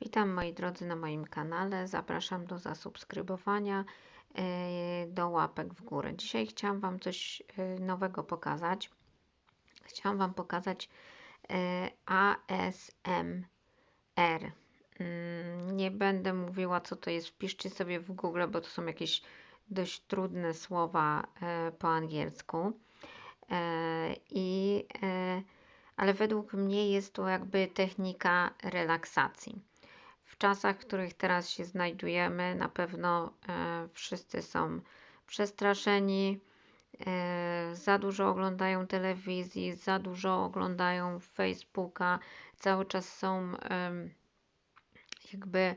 Witam moi drodzy na moim kanale. Zapraszam do zasubskrybowania, e, do łapek w górę. Dzisiaj chciałam Wam coś e, nowego pokazać. Chciałam Wam pokazać e, ASMR. Mm, nie będę mówiła, co to jest. Wpiszcie sobie w Google, bo to są jakieś dość trudne słowa po angielsku. I ale według mnie jest to jakby technika relaksacji. W czasach, w których teraz się znajdujemy, na pewno e, wszyscy są przestraszeni, e, za dużo oglądają telewizji, za dużo oglądają Facebooka, cały czas są e, jakby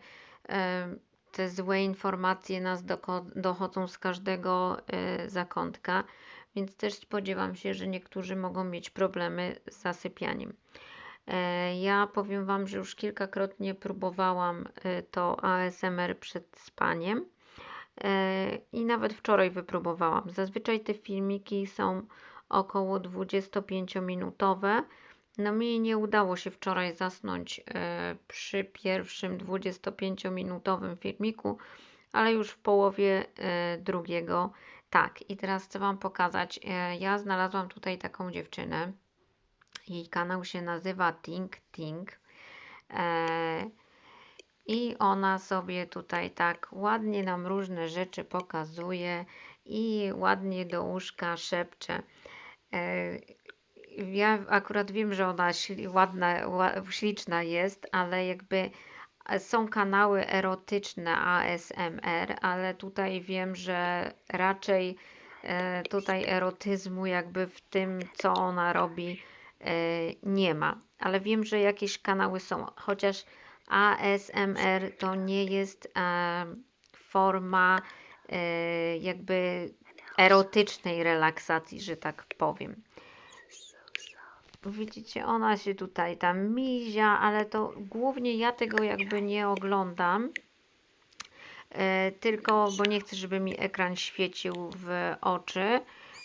te złe informacje nas dochodzą z każdego e, zakątka, więc też spodziewam się, że niektórzy mogą mieć problemy z zasypianiem. E, ja powiem Wam, że już kilkakrotnie próbowałam e, to ASMR przed spaniem i nawet wczoraj wypróbowałam. Zazwyczaj te filmiki są około 25-minutowe. No mi nie udało się wczoraj zasnąć e, przy pierwszym 25-minutowym filmiku, ale już w połowie e, drugiego tak. I teraz chcę Wam pokazać. E, ja znalazłam tutaj taką dziewczynę. Jej kanał się nazywa Think Think. I ona sobie tutaj tak ładnie nam różne rzeczy pokazuje i ładnie do łóżka szepcze ja akurat wiem, że ona ładna, śliczna jest, ale jakby są kanały erotyczne ASMR, ale tutaj wiem, że raczej e, tutaj erotyzmu jakby w tym, co ona robi, e, nie ma. Ale wiem, że jakieś kanały są, chociaż ASMR to nie jest e, forma jakby erotycznej relaksacji, że tak powiem. Widzicie, ona się tutaj tam mizia, ale to głównie ja tego jakby nie oglądam. E, tylko, bo nie chcę, żeby mi ekran świecił w oczy,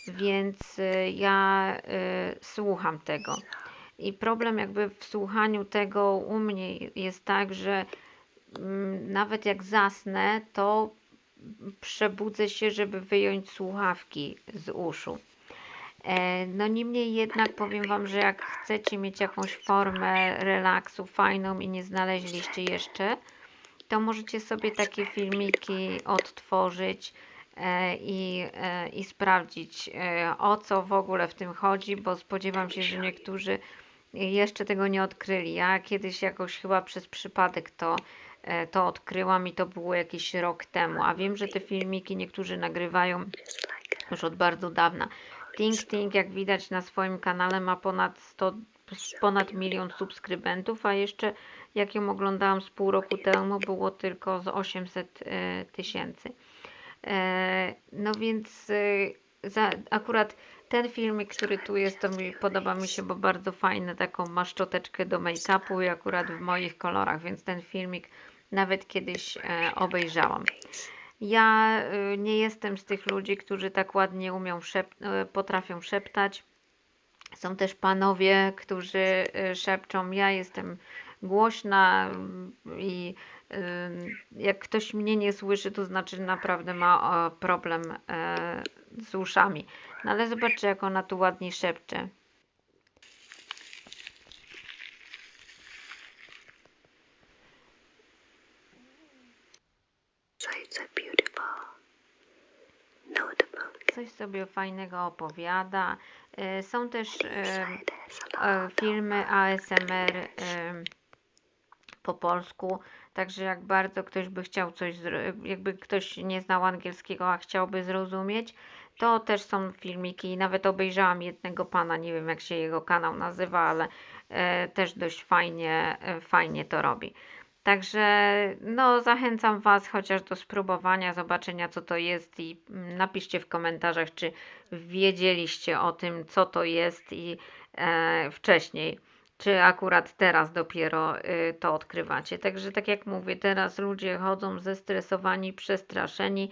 więc e, ja e, słucham tego. I problem jakby w słuchaniu tego u mnie jest tak, że mm, nawet jak zasnę, to przebudzę się, żeby wyjąć słuchawki z uszu. E, no niemniej jednak powiem Wam, że jak chcecie mieć jakąś formę relaksu fajną i nie znaleźliście jeszcze, to możecie sobie takie filmiki odtworzyć i, e, i sprawdzić o co w ogóle w tym chodzi, bo spodziewam się, że niektórzy jeszcze tego nie odkryli. Ja kiedyś jakoś chyba przez przypadek to, to odkryłam i to było jakiś rok temu, a wiem, że te filmiki niektórzy nagrywają już od bardzo dawna. Think Think, jak widać na swoim kanale, ma ponad 100, ponad milion subskrybentów, a jeszcze jak ją oglądałam z pół roku temu, było tylko z 800 e, tysięcy. E, no więc e, za, akurat ten filmik, który tu jest, to mi podoba mi się, bo bardzo fajny, taką ma szczoteczkę do make-upu i akurat w moich kolorach, więc ten filmik nawet kiedyś obejrzałam. Ja nie jestem z tych ludzi, którzy tak ładnie umią szep potrafią szeptać. Są też panowie, którzy szepczą. Ja jestem głośna i jak ktoś mnie nie słyszy, to znaczy naprawdę ma problem z uszami. No ale zobaczcie, jak ona tu ładnie szepcze. coś sobie fajnego opowiada. E, są też e, e, filmy ASMR po polsku, także jak bardzo ktoś by chciał coś, jakby ktoś nie znał angielskiego, a chciałby zrozumieć, to też są filmiki, nawet obejrzałam jednego pana, nie wiem jak się jego kanał nazywa, ale też dość fajnie, fajnie to robi. Także no, zachęcam Was chociaż do spróbowania, zobaczenia co to jest i mm, napiszcie w komentarzach, czy wiedzieliście o tym, co to jest i e, wcześniej, czy akurat teraz dopiero y, to odkrywacie. Także tak jak mówię, teraz ludzie chodzą zestresowani, przestraszeni,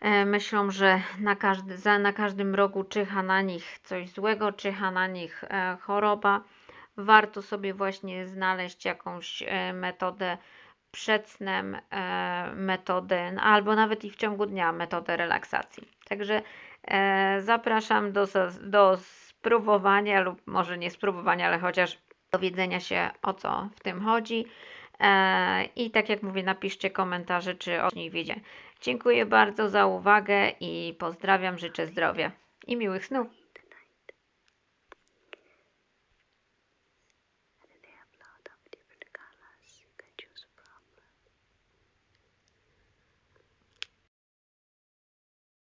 e, myślą, że na, każdy, za, na każdym rogu czyha na nich coś złego, czyha na nich e, choroba warto sobie właśnie znaleźć jakąś e, metodę przed snem, metodę, albo nawet i w ciągu dnia metodę relaksacji. Także zapraszam do, do spróbowania lub może nie spróbowania, ale chociaż dowiedzenia się o co w tym chodzi. E, I tak jak mówię, napiszcie komentarze, czy o niej wiecie. Dziękuję bardzo za uwagę i pozdrawiam, życzę zdrowia i miłych snów.